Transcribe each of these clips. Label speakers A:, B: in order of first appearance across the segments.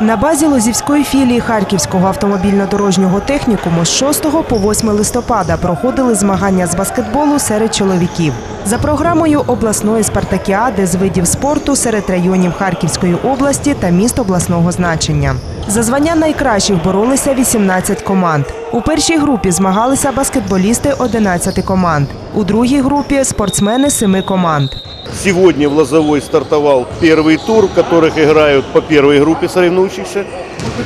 A: На базі Лозівської філії Харківського автомобільно-дорожнього технікуму з 6 по 8 листопада проходили змагання з баскетболу серед чоловіків. За програмою обласної спартакіади з видів спорту серед районів Харківської області та міст обласного значення. За звання найкращих боролися 18 команд. У першій групі змагалися баскетболісти 11 команд. У другій групі спортсмени 7 команд.
B: Сегодня в Лозовой стартовал первый тур, в которых играют по первой группе соревнующихся.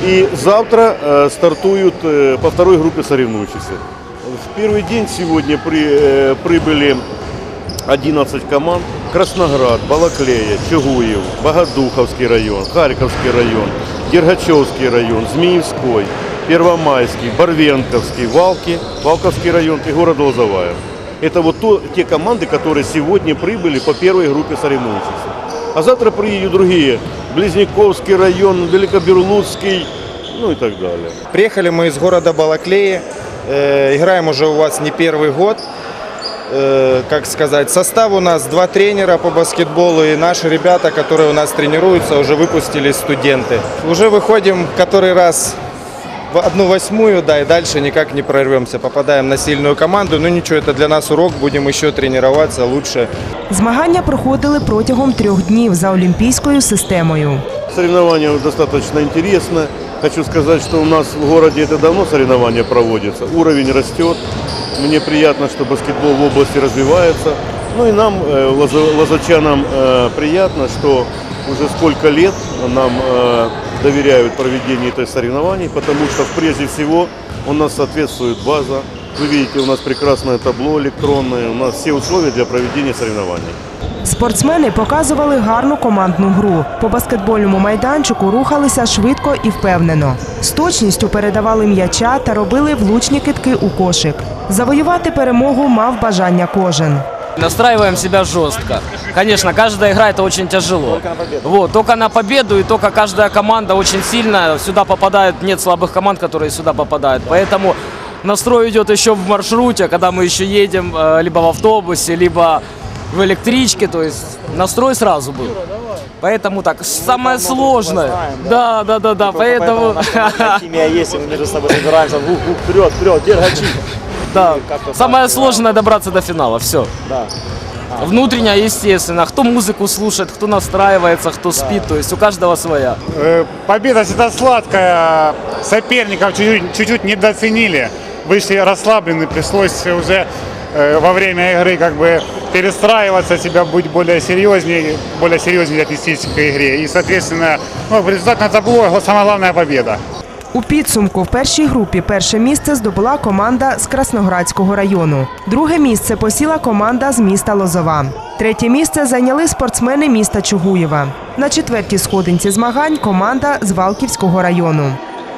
B: И завтра э, стартуют э, по второй группе соревнующихся. В первый день сегодня при, э, прибыли 11 команд. Красноград, Балаклея, Чугуев, Богодуховский район, Харьковский район, Дергачевский район, Змеевской, Первомайский, Барвенковский, Валки, Валковский район и город Лозовая. Это вот то, те команды, которые сегодня прибыли по первой группе соревнующихся. А завтра приедут другие. Близняковский район, Великоберлудский, ну и так далее.
C: Приехали мы из города Балаклеи. Э, Играем уже у вас не первый год. Э, Как сказать, состав у нас два тренера по баскетболу и наши ребята, которые у нас тренируются, уже выпустились студенты. Уже выходим который раз в одну восьмую, да, и дальше никак не прорвемся. Попадаем на сильную команду, но ничего, это для нас урок, будем еще тренироваться лучше.
A: Змагання проходили протягом трьох днів за олімпійською системою.
B: Соревнования достаточно интересно. Хочу сказать, что у нас в городе это давно соревнования проводятся. Уровень растет. Мне приятно, что баскетбол в области развивается. Ну и нам, э, лоза- лозачанам, э, приятно, что уже сколько лет нам э, доверяют проведение этой соревнований, потому что прежде всего у нас соответствует база. Вы видите, у нас прекрасное табло электронное, у нас все условия для проведения соревнований.
A: Спортсмени показували гарну командну гру. По баскетбольному майданчику рухалися швидко і впевнено. З точністю передавали м'яча та робили влучні китки у кошик. Завоювати перемогу мав бажання кожен.
D: Настраиваем себя жестко. Конечно, каждая игра это очень тяжело. Вот, только на победу и только каждая команда очень сильная. Сюда попадают, нет слабых команд, которые сюда попадают. Поэтому настрой идет еще в маршруте, когда мы еще едем э, либо в автобусе, либо в электричке. То есть настрой сразу был. Поэтому так, самое сложное. Да, да, да, да. Поэтому,
E: Химия есть, и мы между собой собираемся. Ух, ух, вперед, вперед, дергачи.
D: да. Самое сложное добраться до финала. Все.
E: Да.
D: Внутренне, естественно. Кто музыку слушает, кто настраивается, кто спит. То есть у каждого своя.
F: Э, Победа всегда сладкая. Соперников чуть-чуть, чуть-чуть недооценили. Вышли расслаблены, пришлось уже э, во время игры как бы перестраиваться, себя быть более серьезнее, более серьезнее отнестись к игре. И, соответственно, ну, результат на табло, самая главная победа.
A: У підсумку в першій групі перше місце здобула команда з Красноградського району. Друге місце посіла команда з міста Лозова. Третє місце зайняли спортсмени міста Чугуєва. На четвертій сходинці змагань команда з Валківського району.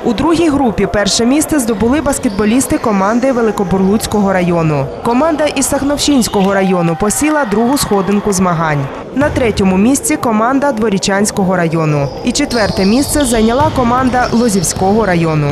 A: У другій групі перше місце здобули баскетболісти команди Великобурлуцького району. Команда із Сахновщинського району посіла другу сходинку змагань. На третьому місці команда Дворічанського району. І четверте місце зайняла команда Лозівського району.